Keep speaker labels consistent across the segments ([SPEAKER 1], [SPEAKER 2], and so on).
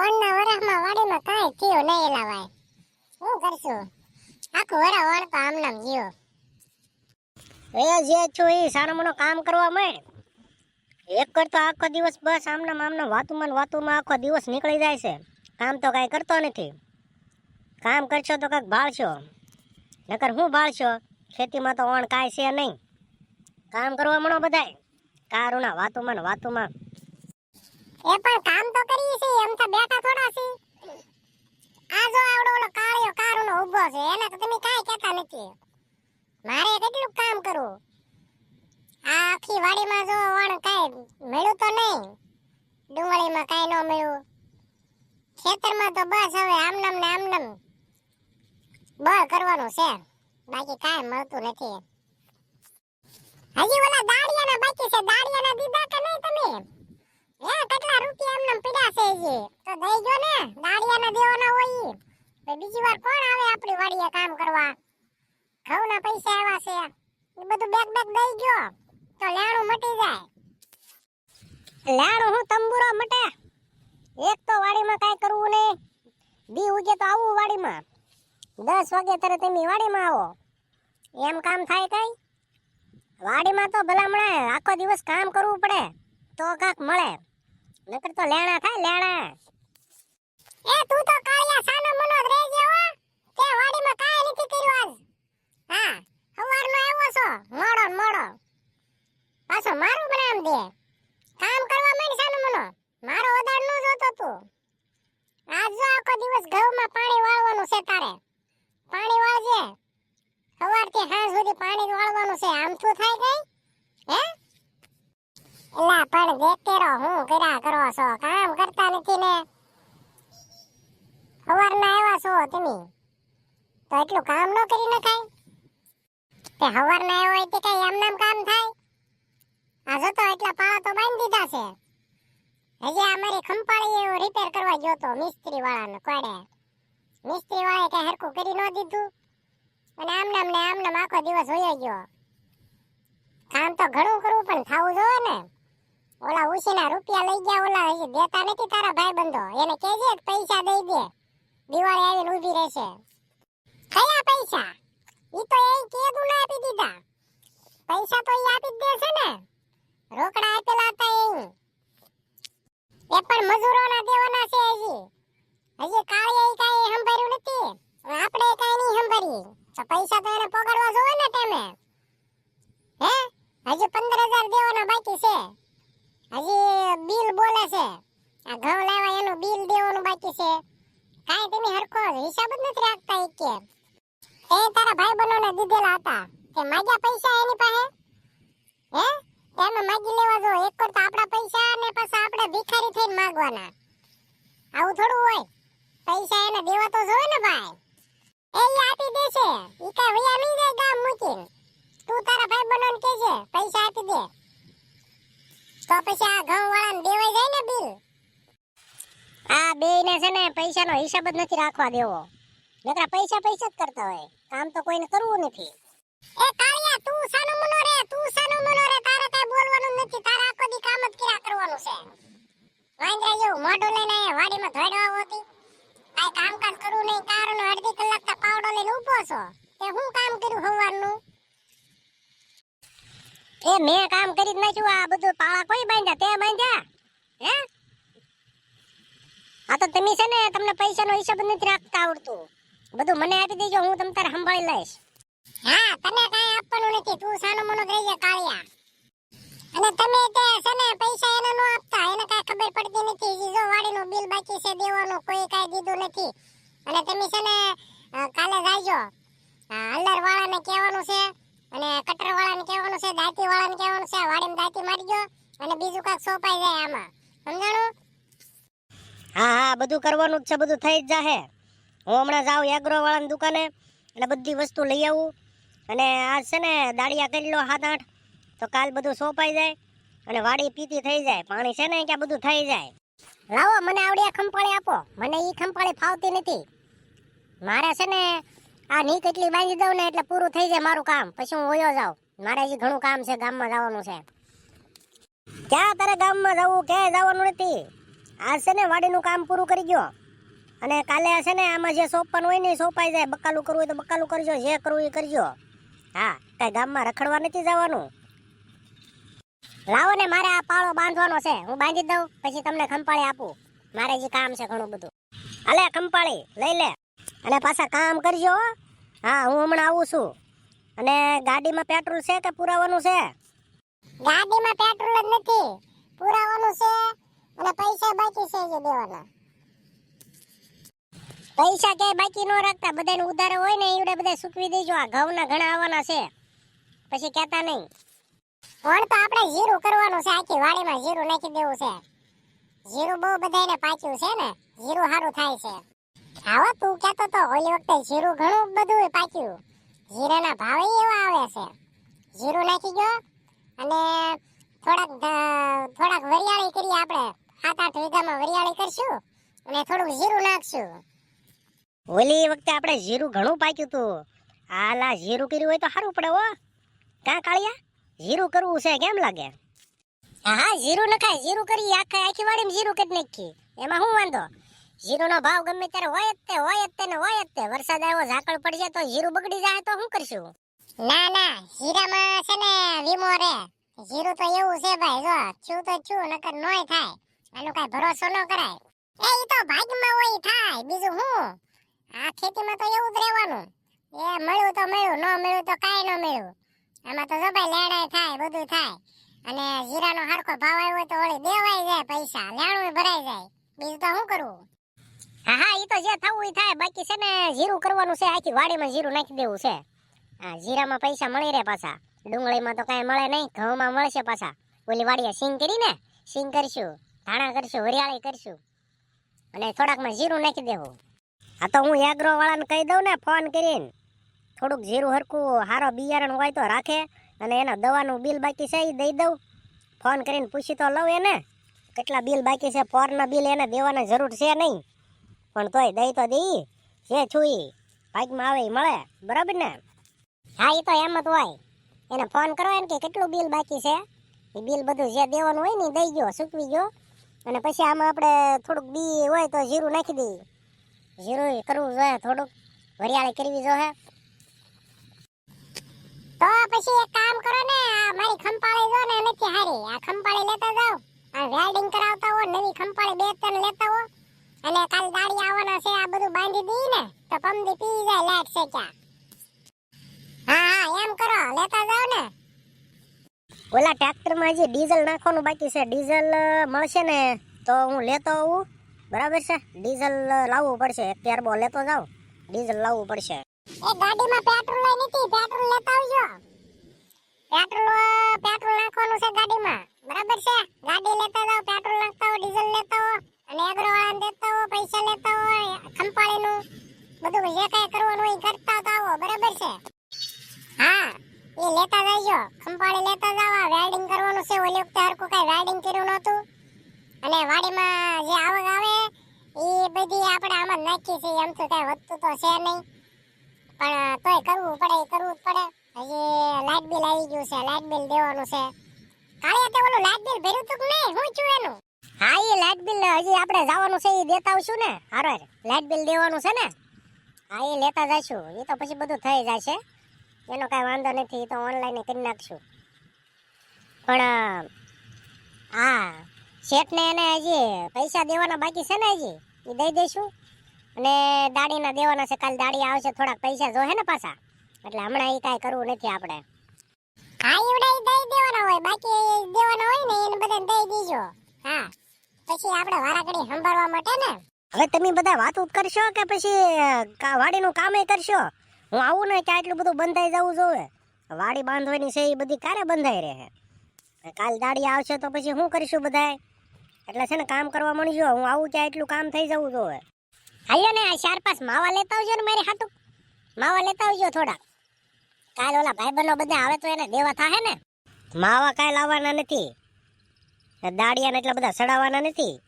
[SPEAKER 1] ઓણના વરસમાં વાડીમાં કાંઈ થયું નહીં એલા શું કરશું? આખું વરા ઓણ તો આમનામ જીવો
[SPEAKER 2] એ જે છું એ સારો મનો કામ કરવા માંડ. એક કરતો આખો દિવસ બસ આમના આમના વાતુમાં વાતુમાં આખો દિવસ નીકળી જાય છે. કામ તો કાંઈ કરતો નથી. કામ કરશો તો કાંઈક ભાળશો. નકર હું ભાળશો? ખેતીમાં તો ઓણ કાંઈ છે નહીં. કામ કરવા મળો બધાય. કારુના વાતુમાં વાતુમાં.
[SPEAKER 1] એ પણ કામ તો કરીએ છે એમ તો બેઠા થોડા છે આ જો આવડો ઓલો કાળિયો કારુનો ઊભો છે, એને તો તમે કાઈ કહેતા નથી. મારે કેટલું કામ કરવું? આ આખી વાડીમાં જો વણ કાઈ મળ્યું તો નહીં. ડુંગળીમાં કાંઈ ન મળ્યું. ખેતરમાં તો બસ હવે આમનામ ને આમનામ બળ કરવાનું છે. બાકી કાંઈ મળતું નથી. હજી ઓલા દાડિયાના બાકી છે, દાડિયાના દીધા કે નહીં તમે હે કેટલા રૂપિયા એમને બીજી વાર કોણ આવે આપણી વાડીએ કામ કરવા? ઘઉંના પૈસા આવ્યા છે. બધું બેગ બેગ દઈ ગયો. તો લેણું મટી જાય.
[SPEAKER 2] લાડો હું તંબુરો મટે. એક તો વાડીમાં કાંઈ કરવું નહીં. બી ઉગે તો આવું વાડીમાં. દસ વાગે ત્યારે તમે વાડીમાં આવો. એમ કામ થાય કઈ? વાડીમાં તો ભલામણે, આખો દિવસ કામ કરવું પડે. તો કાંક મળે. નકર તો લેણા થાય, લેણા.
[SPEAKER 1] એ તું તો કાળિયા સાનો મનો રહી ગયો તે વાડીમાં કાય નથી કર્યું આજ. હા સવારનો આવ્યો છો, મોડો મોડો. પાછો મારું બનામ દે. કામ કરવા માંડ સાનો મનો મારો ઓદાડનું જોતો તું. આજ જો આખો દિવસ ઘઉંમાં પાણી વાળવાનું છે તારે. પાણી વાળજે. સવારથી સાંજ સુધી પાણી વાળવાનું છે. આમ શું થાય કઈ? હે? એલા પણ દેખતે હું કર્યા કરો છો? કામ કરતા નથી ને. સવારના આવ્યા છો તમે. તો એટલું કામ ન કરી નખાય. તે સવારના આવ્યો હોય તે કઈ એમ કામ થાય? આ જતો એટલા પાળા તો બાંધી દીધા છે. હજી આ મારી ખંપાળી એવું રિપેર કરવા ગયો તો મિસ્ત્રી વાળાને કોડે મિસ્ત્રી વાળાએ કઈ હરકું કરી ન દીધું. અને આમ નામ ને આમ આખો દિવસ હોઈ ગયો. કામ તો ઘણું કરવું પણ થાવું જોઈએ ને. ઓલા ઉસીના રૂપિયા લઈ ગયા, ઓલા હજી દેતા નથી તારા ભાઈ બંધો એને કેજે પૈસા દઈ દે. દિવાળી આવીને ઊભી રહેશે. કયા પૈસા? ઈ તો એ કીધું ના આપી દીધા. પૈસા તો ઈ આપી જ દેશે ને. રોકડા આપેલા હતા એ એ પણ મજૂરોના દેવાના છે હજી. હજી કાળીએ કાંઈ સંભાળ્યું નથી. આપણે કાઈ નહીં સંભાળીએ. તો પૈસા તો એને પકડવા જોવે ને તમે હે? હજી પંદર હજાર દેવાના બાકી છે. હજી બિલ બોલે છે. આ ઘઉં લેવા એનું બિલ દેવાનું બાકી છે. કાંઈ તમે હરખો હિસાબ જ નથી રાખતા એક કે. એ તારા ભાઈ બનોને દીધેલા હતા. કે માગ્યા પૈસા એની પાસે? હે? તમે માગી લેવા જો, એક કરતા આપણા પૈસા ને પછી આપણે ભિખારી થઈને માગવાના. આવું થોડું હોય. પૈસા એને દેવા તો જોઈએ ને ભાઈ. એ આપી દેશે ઈ કાંઈ વયા નહીં જાય ગામ મૂકીને. તું તારા ભાઈ બનોને કહેજે, પૈસા આપી દે. તો પછી આ ઘઉં વાળાને દેવાઈ જાય ને બિલ?
[SPEAKER 2] આ બેયને છે ને પૈસાનો હિસાબ જ નથી રાખવા દેવો. નકરા પૈસા પૈસા જ કરતા હોય. કામ તો કોઈને કરવું નથી.
[SPEAKER 1] એ કાળિયા તું સાનો મનો રે તું સાનો મનો રે તારે કઈ બોલવાનું નથી તારે આખો દી કામ જ કર્યા કરવાનું છે વાંદરા જેવું મોઢું લઈને અહીંયા વાડીમાં ધોડવા હોતી કાંઈ કામકાજ કરવું નહીં કારનો અડધી કલાક તો પાવડો લઈને ઊભો છો તે હું કામ કર્યું સવારનું
[SPEAKER 2] એ મેં કામ કરી જ નાખ્યું આ બધું પાળા કોઈ બાંધ્યા તે બાંધ્યા હે આ તો તમે છે ને તમને પૈસાનો હિસાબ નથી રાખતા આવડતું. બધું મને આપી દેજો, હું તમ તાર સંભાળી લઈશ.
[SPEAKER 1] હા, તને કાંઈ આપવાનું નથી, તું સાનો મનો રહી જા, કાળિયા. અને તમે તે છે ને પૈસા એને નો આપતા, એને કાંઈ ખબર પડતી નથી. જીજો વાડીનો બિલ બાકી છે, દેવાનું કોઈ કાંઈ દીધું નથી. અને તમે છે ને કાલે જાજો અલ્લર વાળાને કહેવાનું છે, અને કટર વાળાને કહેવાનું છે દાતી વાળાને કહેવાનું છે વાડીમાં દાતી મારજો અને બીજું કાંઈક સોંપાઈ જાય આમાં. સમજાણું?
[SPEAKER 2] હા હા, બધું કરવાનું જ છે, બધું થઈ જ જાહે. હું હમણાં જાઉં એગ્રોવાળાની દુકાને, એટલે બધી વસ્તુ લઈ આવું. અને આજ છે ને દાળિયા કરી લો સાત આઠ, તો કાલ બધું સોંપાઈ જાય અને વાડી પીતી થઈ જાય. પાણી છે ને ક્યાં બધું થઈ જાય. લાવો, મને આવડી ખંપાળી આપો. મને એ ખંપાળી ફાવતી નથી. મારે છે ને આ ની કેટલી બાંધી દઉં ને એટલે પૂરું થઈ જાય મારું કામ. પછી હું ઓયો જાઉં. મારે હજી ઘણું કામ છે, ગામમાં જવાનું છે. ક્યાં તારે ગામમાં જવું, ક્યાંય જવાનું નથી? આજ છે ને વાડીનું કામ પૂરું કરી ગયો. અને કાલે છે ને આમાં જે સોંપવાનું હોય ને એ સોંપાઈ જાય. બકાલું કરવું હોય તો બકાલું કરજો, જે કરવું એ કરજો. હા, કઈ ગામમાં રખડવા નથી જવાનું. લાવો ને મારે આ પાળો બાંધવાનો છે. હું બાંધી દઉં, પછી તમને ખંપાળી આપું. મારે જે કામ છે ઘણું બધું. અલે ખંપાળી, લઈ લે. અને પાછા કામ કરજો. હા, હું હમણાં આવું છું. અને ગાડીમાં પેટ્રોલ છે કે પુરાવાનું છે?
[SPEAKER 1] ગાડીમાં પેટ્રોલ જ નથી. પુરાવાનું છે. અને પૈસા બાકી છે જે દેવાના.
[SPEAKER 2] પૈસા ક્યાંય બાકી ન રાખતા. બધાને ઉધાર હોય ને એવડે બધા સૂકવી દેજો. આ ઘઉંના ઘણા આવવાના છે. પછી કહેતા નહીં.
[SPEAKER 1] પણ તો આપણે જીરું કરવાનું છે. આખી વાડીમાં જીરું નાખી દેવું છે. જીરું બહુ બધાને પાક્યું છે ને, જીરું સારું થાય છે. આવો, તું કહેતો તો, ઓલી વખતે જીરું ઘણું બધું પાક્યું. જીરાના ભાવે એવા આવે છે. જીરું નાખી ગયો અને થોડાક થોડાક વરિયાળી કરીએ આપણે. સાત આઠ વીઘામાં વરિયાળી કરશું અને થોડુંક જીરું નાખશું.
[SPEAKER 2] ઓલી વખતે આપણે જીરું ઘણું પાક્યું તું. આલા જીરું કર્યું હોય તો સારું પડે હો. કા કાળિયા? જીરું કરવું છે કેમ લાગે? હા હા જીરું નખાય જીરું કરી આખા આખી વાડીમાં જીરું કરી નાખી એમાં શું વાંધો? જીરુંનો ભાવ ગમે ત્યારે હોય જ તે હોય જ તે ને હોય જ તે. વરસાદ આવ્યો ઝાકળ પડશે તો જીરું બગડી જાય તો શું કરશું?
[SPEAKER 1] ના ના જીરામાં છે ને વીમો રે. જીરું તો એવું છે ભાઈ જો છું તો છું નકર નોય થાય. આનો કઈ ભરોસો ન કરાય. એ ઈ તો ભાગ્યમાં હોય થાય, બીજું હું? આ ખેતીમાં તો એવું જ રહેવાનું. એ મળ્યું તો મળ્યું, ન મળ્યું તો કાંઈ ન મળ્યું. આમાં તો જો ભાઈ લેણાય થાય બધું થાય. અને જીરાનો હરખો ભાવ આવ્યો તો વળી દેવાય જાય પૈસા લેણું ભરાઈ જાય. બીજું તો શું કરવું
[SPEAKER 2] હા હા એ તો જે થવું એ થાય. બાકી છે ને, જીરું કરવાનું છે, આખી વાડીમાં જીરું નાખી દેવું છે. હા જીરામાં પૈસા મળી રહે પાછા. ડુંગળીમાં તો કાંઈ મળે નહીં, ઘઉંમાં મળશે પાછા. ઓલી વાડીએ સિંગ કરીને સિંગ કરશું. ધાણા કરશું, વરિયાળી કરશું. અને થોડાકમાં જીરું નાખી દેવું. હા તો હું એગ્રો વાળાને કહી દઉં ને, ફોન કરીને. થોડુંક જીરું હરખું સારો બિયારણ હોય તો રાખે. અને એના દવાનું બિલ બાકી છે એ દઈ દઉં. ફોન કરીને પૂછી તો લઉં એને. કેટલા બિલ બાકી છે ફોરના બિલ એને દેવાની જરૂર છે નહીં. પણ તોય દઈ તો દઈ. જે છું ઈ, ભાગમાં આવે એ મળે. બરાબર ને? હા એ તો એમ જ હોય. એને ફોન કરો એને કે કેટલું બિલ બાકી છે? એ બિલ બધું જે દેવાનું હોય ને દઈ ગયો, સૂકવી ગયો. અને પછી આમાં આપણે થોડુંક બી હોય તો જીરું નાખી દઈએ. જીરું કરવું જોઈએ થોડુંક. વરિયાળી કરવી જોઈએ.
[SPEAKER 1] તો પછી એક કામ કરો ને, આ મારી ખંપાળી જો ને નથી હારી. આ ખંપાળી લેતા જાઓ. આ વેલ્ડિંગ કરાવતા હો, નવી ખંપાળી બે ત્રણ લેતા હો. અને કાલ દાડી આવવાના છે, આ બધું બાંધી દઈ ને, તો પમદી પી જાય, લાઈટ છે ક્યાં. હા હા, એમ કરો. લેતા જાઓ ને.
[SPEAKER 2] ઓલા ટ્રેક્ટરમાં હજી ડીઝલ નાખવાનું બાકી છે. ડીઝલ મળશે ને તો હું લેતો આવું. બરાબર છે? ડીઝલ લાવવું પડશે. અત્યાર બહુ લેતો જાઉં. ડીઝલ લાવવું પડશે.
[SPEAKER 1] એ ગાડીમાં પેટ્રોલ લઈ નથી. પેટ્રોલ લેતા આવજો. પેટ્રોલ પેટ્રોલ નાખવાનું છે ગાડીમાં. બરાબર છે? ગાડી લેતા જાઓ, પેટ્રોલ નાખતા હો, ડીઝલ લેતા હો, અને એગ્રો વાળાને દેતા હો, પૈસા લેતા હો ખંપાળીનું. બધું જે કાંઈ કરવાનું એ કરતા આવો. બરાબર છે? એ લેતા જઈજો ખંપાળી લેતા જાવ. વેલ્ડિંગ કરવાનું છે. ઓલી વખતે હરકું કાંઈ વેલ્ડિંગ કર્યું નહોતું. અને વાડીમાં જે આવક આવે, એ બધી આપણે આમાં નાખી છે એમ તો કાંઈ વધતું તો છે નહીં. પણ તોય કરવું પડે કરવું જ પડે. હજી લાઇટ બિલ આવી ગયું છે. લાઇટ બિલ દેવાનું છે. કાલે તે ઓલું લાઇટ બિલ ભર્યું તું નહીં? હું છું એનું?
[SPEAKER 2] હા, એ લાઇટ બિલ હજી આપણે જવાનું છે, એ દેતા આવશું ને. હારો લાઇટ બિલ દેવાનું છે ને? હા, એ લેતા જઈશું એ તો પછી બધું થઈ જશે. એનો કાંઈ વાંધો નથી તો ઓનલાઈન કરી નાખશું. પણ હા શેઠને એને હજી પૈસા દેવાના બાકી છે ને હજી? એ દઈ દઈશું. અને દાડીના દેવાના છે કાલ દાડી આવશે થોડાક પૈસા જોહે ને પાછા. એટલે હમણાં એ કાંઈ કરવું નથી આપણે.
[SPEAKER 1] હા એવડા દઈ દેવાના હોય બાકી દેવાના હોય ને એને બધાને દઈ દીજો. હા પછી આપણે વારાઘડી સંભાળવા માટે ને.
[SPEAKER 2] હવે તમે બધા વાતો કરશો કે પછી વાડીનું કામે કરશો? હું આવું ને કે આટલું બધું બંધાઈ જવું જોવે? વાડી બાંધવાની છે, એ બધી ક્યારે બંધાઈ રહે? કાલ દાડી આવશે તો પછી શું કરીશું બધાય? એટલે છે ને કામ કરવા મળજો હું આવું કે એટલું કામ થઈ જવું જોવે. હાલ્યો ને, આ ચાર પાંચ માવા લેતા આવજો ને મારી હાટું. માવા લેતા આવજો થોડા કાલ ઓલા ભાઈબંધો બધા આવે તો એને દેવા થાય ને? માવા કાંઈ લાવવાના નથી. દાડિયાને એટલા બધા સડાવવાના નથી.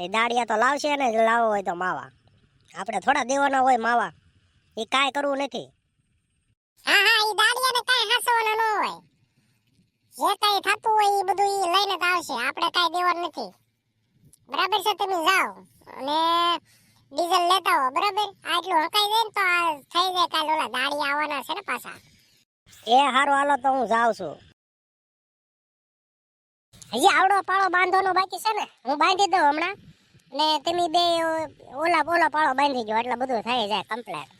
[SPEAKER 2] એ દાડિયા તો લાવશે ને લાવવો હોય તો માવા. આપણે થોડા દેવાના હોય માવા. એ કાંઈ કરવું નથી.
[SPEAKER 1] હા હા ઈ દાડિયાને કાંઈ હાસવાનું ન હોય. જે કાંઈ થતું હોય એ બધું એ લઈને જ આવશે. આપણે કાંઈ દેવાનું નથી. બરાબર છે તમે જાઓ. અને ડીઝલ લેતા હો બરાબર? આટલું હકાઈ જાય ને તો આ થઈ જાય કાલે ઓલા દાડી આવવાના છે ને પાછા.
[SPEAKER 2] એ હારો હાલો તો હું જાઉં છું. હજી આવડો પાળો બાંધવાનો બાકી છે ને? હું બાંધી દઉં હમણાં. ને તમે બે ઓલા ઓલા પાળો બાંધી ગયો એટલે બધું થઈ જાય કમ્પ્લેટ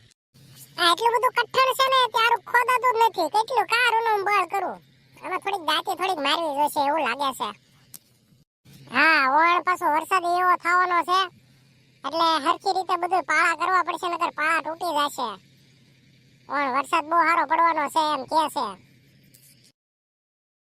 [SPEAKER 1] આ એટલું બધું કઠણ છે ને તારું ખોદાતું જ નથી. કેટલું કારું નું બળ કરું? આમાં થોડીક દાંતી થોડીક મારવી જોશે એવું લાગે છે. હા ઓળ પાછો વરસાદ એવો થવાનો છે. એટલે હરખી રીતે બધું પાળા કરવા પડશે નકર પાળા તૂટી જશે. વણ વરસાદ બહુ સારો પડવાનો છે એમ કે છે.